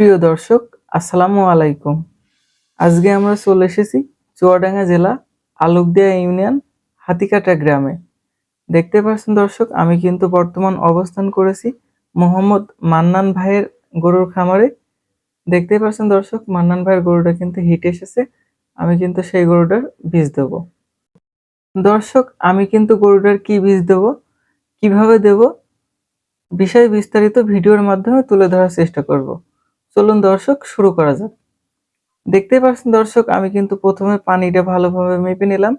প্রিয় দর্শক, আসসালামু আলাইকুম। আজকে আমরা চলে এসেছি চুয়াডাঙ্গা জেলা আলুকদিয়া ইউনিয়ন হাতিকাটা গ্রামে। দেখতে পাচ্ছেন দর্শক, আমি কিন্তু বর্তমান অবস্থান করেছি মোহাম্মদ মান্নান ভাইয়ের গরুর খামারে। দেখতে পাচ্ছেন দর্শক, মান্নান ভাইয়ের গরুটা কিন্তু হিট এসেছে, আমি কিন্তু সেই গরুটার বীজ দেব। দর্শক, আমি কিন্তু গরুটার কি বীজ দেব, কীভাবে দেব, বিষয় বিস্তারিত ভিডিওর মাধ্যমে তুলে ধরার চেষ্টা করব। চলুন দর্শক, শুরু করা যাক। দেখতে পাচ্ছেন দর্শক, আমি কিন্তু প্রথমে পানিটা ভালোভাবে মেপে নিলাম।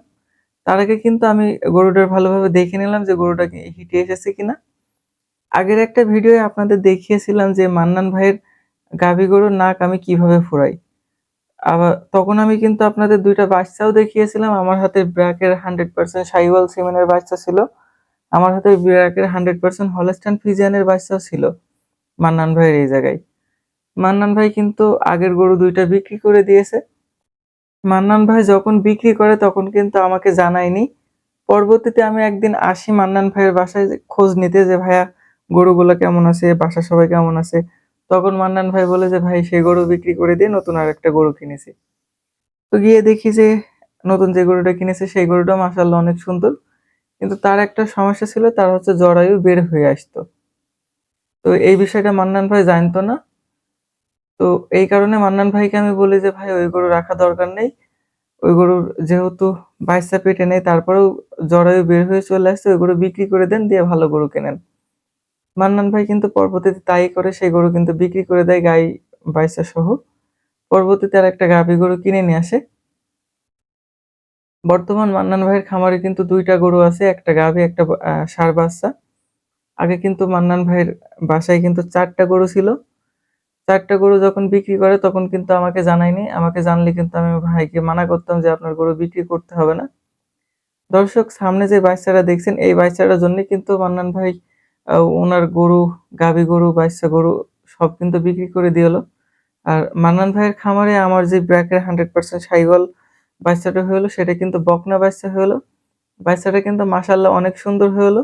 তার আগে কিন্তু আমি গরুটার ভালোভাবে দেখে নিলাম যে গরুটা হিটে এসেছে কিনা। আগের একটা ভিডিওয়ে আপনাদের দেখিয়েছিলাম যে মান্নান ভাইয়ের গাভী গরুর নাক আমি কীভাবে ফুরাই। আবার তখন আমি কিন্তু আপনাদের দুইটা বাচ্চাও দেখিয়েছিলাম। আমার হাতে ব্র্যাকের হান্ড্রেড পার্সেন্ট সাইওয়াল সিমেনের বাচ্চা ছিল। আমার হাতে ব্র্যাকের হান্ড্রেড পার্সেন্ট হলস্টান ফিজিয়ানের বাচ্চাও ছিল মান্নান ভাইয়ের এই জায়গায়। মান্নান ভাই কিন্তু আগের গরু দুইটা বিক্রি করে দিয়েছে। মান্নান ভাই যখন বিক্রি করে তখন কিন্তু আমাকে জানায়নি। পরবর্তীতে আমি একদিন আসি মান্নান ভাইয়ের বাসায় খোঁজ নিতে যে, ভাইয়া, গরুগুলো কেমন আছে? বাসার সবাই কেমন আছে? তখন মান্নান ভাই বলে যে, ভাই, সেই গরু বিক্রি করে দিয়ে নতুন আর একটা গরু কিনেছি। তো গিয়ে দেখি যে, নতুন যে গরুটা কিনেছে সেই গরুটা মাসাল্লাহ অনেক সুন্দর। কিন্তু তার একটা সমস্যা ছিল, তার হচ্ছে জরায়ু বের হয়ে আসতো। তো এই বিষয়টা মান্নান ভাই জানতো না। তো এই কারণে মান্নান ভাইকে আমি বলি যে, ভাই, ওই গরু রাখা দরকার নেই। ওই গরুর যেহেতু বাইসা পেটে নেই, তারপরেও জরায়ু বের হয়ে চলে আসছে, ওই গরু বিক্রি করে দেন, দিয়ে ভালো গরু কেনেন। মান্নান ভাই কিন্তু পরবর্তীতে তাই করে, সেই গরু কিন্তু বিক্রি করে দেয় গাই, বাইসা সহ। পরবর্তীতে আর একটা গাভী গরু কিনে নিয়ে আসে। বর্তমান মান্নান ভাইয়ের খামারে কিন্তু দুইটা গরু আছে, একটা গাভী, একটা ষাঁড় বাচ্চা। আগে কিন্তু মান্নান ভাইয়ের বাসায় কিন্তু চারটা গরু ছিল। চারটা গরু যখন বিক্রি করে, তখন কিন্তু আমাকে জানায়নি। আমাকে জানলে কিন্তু আমি ভাইকে মানা করতাম যে আপনার গরু বিক্রি করতে হবে না। দর্শক, সামনে যে বাচ্চাটা দেখছেন, এই বাচ্চাটার জন্য কিন্তু মান্নান ভাই ওনার গরু, গাভী গরু, বাচ্চা গরু সব কিন্তু বিক্রি করে দিয়ে দিয়েলো আর মান্নান ভাইয়ের খামারে আমার যে ব্র্যাকের হান্ড্রেড পার্সেন্ট সাইওয়াল বাচ্চাটা হলো সেটা কিন্তু বকনা বাচ্চা হলো বাচ্চাটা কিন্তু মাসাল্লাহ অনেক সুন্দর হলো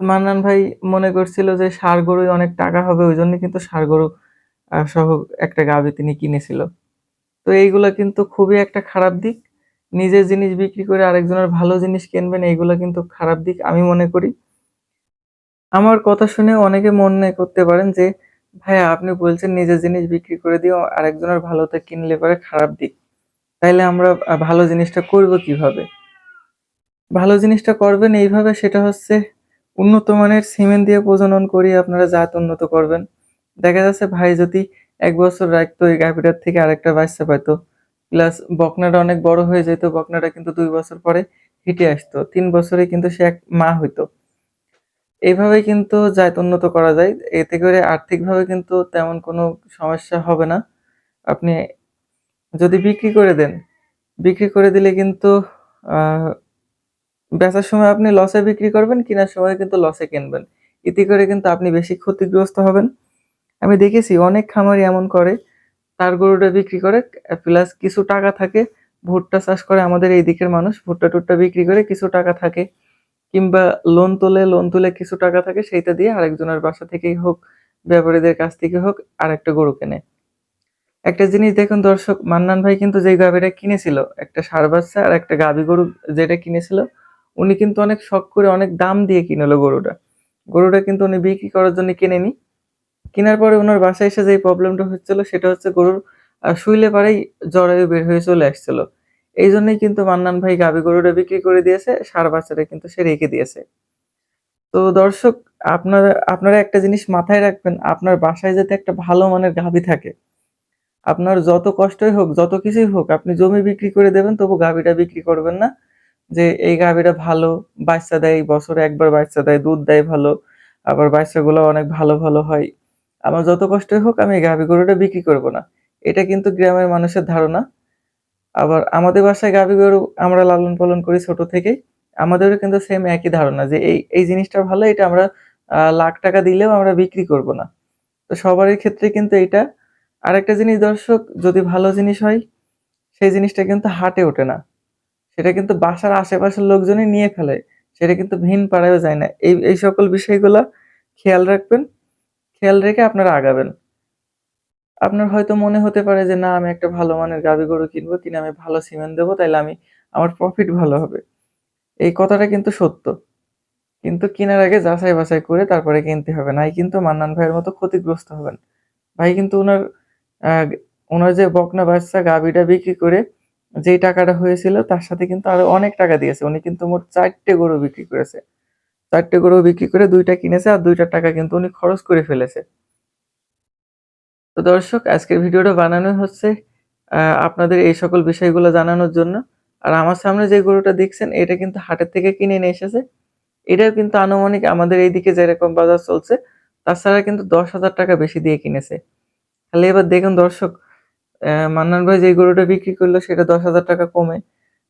মান্নান ভাই মনে করছিল যে ষাঁড় গরুই অনেক টাকা হবে ওই জন্য কিন্তু ষাঁড় গরু আহ, সহ একটা গাভী তিনি কিনেছিল। তো এইগুলা কিন্তু খুবই একটা খারাপ দিক। নিজের জিনিস বিক্রি করে আরেকজনের ভালো জিনিস কিনবেন এইগুলা কিন্তু খারাপ দিক আমি মনে করি। আমার কথা শুনে অনেকে মনে করতে পারেন যে ভাইয়া আপনি বলছেন নিজের জিনিস বিক্রি করে দিয়ে আরেকজনের ভালোতে কিনলে পরে খারাপ দিক। তাইলে আমরা ভালো জিনিসটা করব কীভাবে? ভালো জিনিসটা করবেন এইভাবে সেটা হচ্ছে উন্নত মানের সিমেন্ট দিয়ে প্রজনন করিয়ে আপনারা জাত উন্নত করবেন। দেখা যাচ্ছে ভাই যদি এক বছর রাখতো এই গাভীটার থেকে আরেকটা বাচ্চা পাইতো। প্লাস বকনাটা অনেক বড় হয়ে যেত, বকনাটা কিন্তু দুই বছর পরে হিটে আসতো। তিন বছরে কিন্তু সে এক মা হইতো। এইভাবে কিন্তু জাত উন্নত করা যায়। এতে করে আর্থিকভাবে কিন্তু তেমন কোনো সমস্যা হবে না। আপনি যদি বিক্রি করে দেন, বিক্রি করে দিলে কিন্তু বেচার সময় আপনি লসে বিক্রি করবেন, কেনার সময় কিন্তু লসে কিনবেন। এতে করে কিন্তু আপনি বেশি ক্ষতিগ্রস্ত হবেন। আমি দেখেছি অনেক খামারি এমন করে, তার গরুটা বিক্রি করে প্লাস কিছু টাকা থাকে, ভুট্টা চাষ করে আমাদের এই দিকের মানুষ, ভুট্টা টুট্টা বিক্রি করে কিছু টাকা থাকে, কিংবা লোন তুলে লোন তুলে কিছু টাকা থাকে, সেইটা দিয়ে আরেকজনের বাসা থেকেই হোক, ব্যাপারীদের কাছ থেকে হোক আর একটা গরু কেনে। একটা জিনিস দেখুন দর্শক, মান্নান ভাই কিন্তু যে গাভীটা কিনেছিল, একটা ষাঁড় বাচ্চা আর একটা গাভী গরু যেটা কিনেছিল উনি কিন্তু অনেক শখ করে অনেক দাম দিয়ে কিনলো গরুটা। গরুটা কিন্তু উনি বিক্রি করার জন্য কিনেনি। কেনার পরে ওনার বাসায় এসে যে প্রবলেমটা হচ্ছিল, সেটা হচ্ছে গরুর শুইলে পারেই জরায়ু বের হয়ে চলে আসছিল। এই জন্যই কিন্তু মান্নান ভাই গাভী গরুটা বিক্রি করে দিয়েছে, সার বাচ্চাটা কিন্তু সে রেখে দিয়েছে। তো দর্শক, আপনারা আপনারা একটা জিনিস মাথায় রাখবেন, আপনার বাসায় যাতে একটা ভালো মানের গাভী থাকে। আপনার যত কষ্টই হোক, যত কিছুই হোক, আপনি জমি বিক্রি করে দেবেন, তবু গাভীটা বিক্রি করবেন না। যে এই গাভীটা ভালো, বাচ্চা দেয় বছরে একবার বাচ্চা দেয়, দুধ দেয় ভালো, আবার বাচ্চাগুলো অনেক ভালো ভালো হয়। আমার যত কষ্টই হোক, আমি গাভী গরুটা বিক্রি করব না। এটা কিন্তু গ্রামের মানুষের ধারণা। আবার আমাদের বাসায় গাভী গরু আমরা লালন পালন করি ছোট থেকেই আমাদেরও কিন্তু সেম একই ধারণা যে এই এই জিনিসটা ভালো, এটা আমরা লাখ টাকা দিলেও আমরা বিক্রি করব না। তো সবারই ক্ষেত্রে কিন্তু এটা। আরেকটা জিনিস দর্শক, যদি ভালো জিনিস হয়, সেই জিনিসটা কিন্তু হাটে ওঠে না। সেটা কিন্তু বাসার আশেপাশের লোকজনই নিয়ে ফেলে। সেটা কিন্তু ভিন পাড়ায়ও যায় না। এই এই সকল বিষয়গুলো খেয়াল রাখবেন। খেয়াল রেখে আপনারা আগাবেন। আপনার হয়তো মনে হতে পারে যে, না, আমি একটা ভালো মানের গাভী গরু কিনবো, কিনে আমি ভালো সিমেন্ট দেবো, তাইলে আমি, আমার প্রফিট ভালো হবে। এই কথাটা কিন্তু সত্য। কিন্তু কেনার আগে যাচাই বাছাই করে তারপরে কিনতে হবে। নাই কিন্তু মান্নান ভাইয়ের মতো ক্ষতিগ্রস্ত হবেন। ভাই কিন্তু ওনার ওনার যে বকনা বাচ্চা গাভীটা বিক্রি করে যেই টাকাটা হয়েছিল তার সাথে কিন্তু আরও অনেক টাকা দিয়েছে। উনি কিন্তু মোট চারটে গরু বিক্রি করেছে। চারটে গরু বিক্রি করে দুইটা কিনেছে আর দুইটা টাকা কিন্তু উনি খরচ করে ফেলেছে। তো দর্শক, আজকের ভিডিওটা বানানো হচ্ছে আপনাদের এই সকল বিষয়গুলো জানানোর জন্য। আর আমার সামনে যে গরুটা দেখছেন, এটা কিন্তু হাটের থেকে কিনে নিয়ে এসেছে। এটাও কিন্তু আনুমানিক আমাদের এইদিকে যেরকম বাজার চলছে, তাছাড়া কিন্তু দশ হাজার টাকা বেশি দিয়ে কিনেছে। তাহলে এবার দেখুন দর্শক মান্নান ভাই যে গরুটা বিক্রি করল সেটা দশ হাজার টাকা কমে।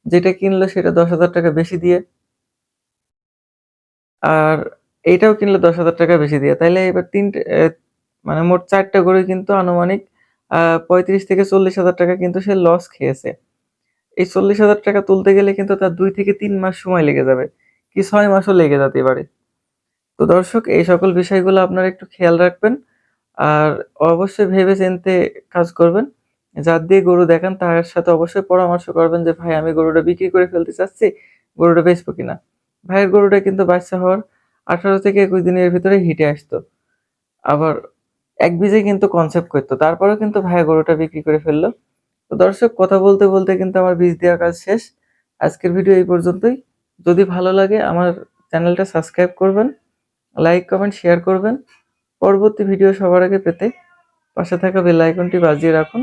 যেটা কিনলো সেটা দশ হাজার টাকা বেশি দিয়ে। আর এইটাও কিনলো দশ হাজার টাকা বেশি দিয়ে। তাইলে এবার তিনটে মানে মোট চারটা গরু কিন্তু আনুমানিক পঁয়ত্রিশ থেকে চল্লিশ হাজার টাকা কিন্তু সে লস খেয়েছে। এই চল্লিশ হাজার টাকা তুলতে গেলে কিন্তু তার দুই থেকে তিন মাস সময় লেগে যাবে, কি ছয় মাসও লেগে যেতে পারে। তো দর্শক, এই সকল বিষয়গুলো আপনারা একটু খেয়াল রাখবেন, আর অবশ্যই ভেবে চিনতে কাজ করবেন। যার দিয়ে গরু দেখান, তার সাথে অবশ্যই পরামর্শ করবেন যে, ভাই, আমি গরুটা বিক্রি করে ফেলতে চাচ্ছি, গরুটা বেচবো কিনা? ভাইয়ের গরুটা কিন্তু বাচ্চা হওয়ার আঠারো থেকে একুশ দিনের ভিতরে হিটে আসতো। আবার এক বীজে কিন্তু কনসেপ্ট করতো। তারপরেও কিন্তু ভাইয়া গরুটা বিক্রি করে ফেলল। তো দর্শক, কথা বলতে বলতে কিন্তু আমার বীজ দেওয়ার কাজ শেষ। আজকের ভিডিও এই পর্যন্তই। যদি ভালো লাগে, আমার চ্যানেলটা সাবস্ক্রাইব করবেন, লাইক, কমেন্ট, শেয়ার করবেন। পরবর্তী ভিডিও সবার আগে পেতে পাশে থাকা বেল আইকনটি বাজিয়ে রাখুন।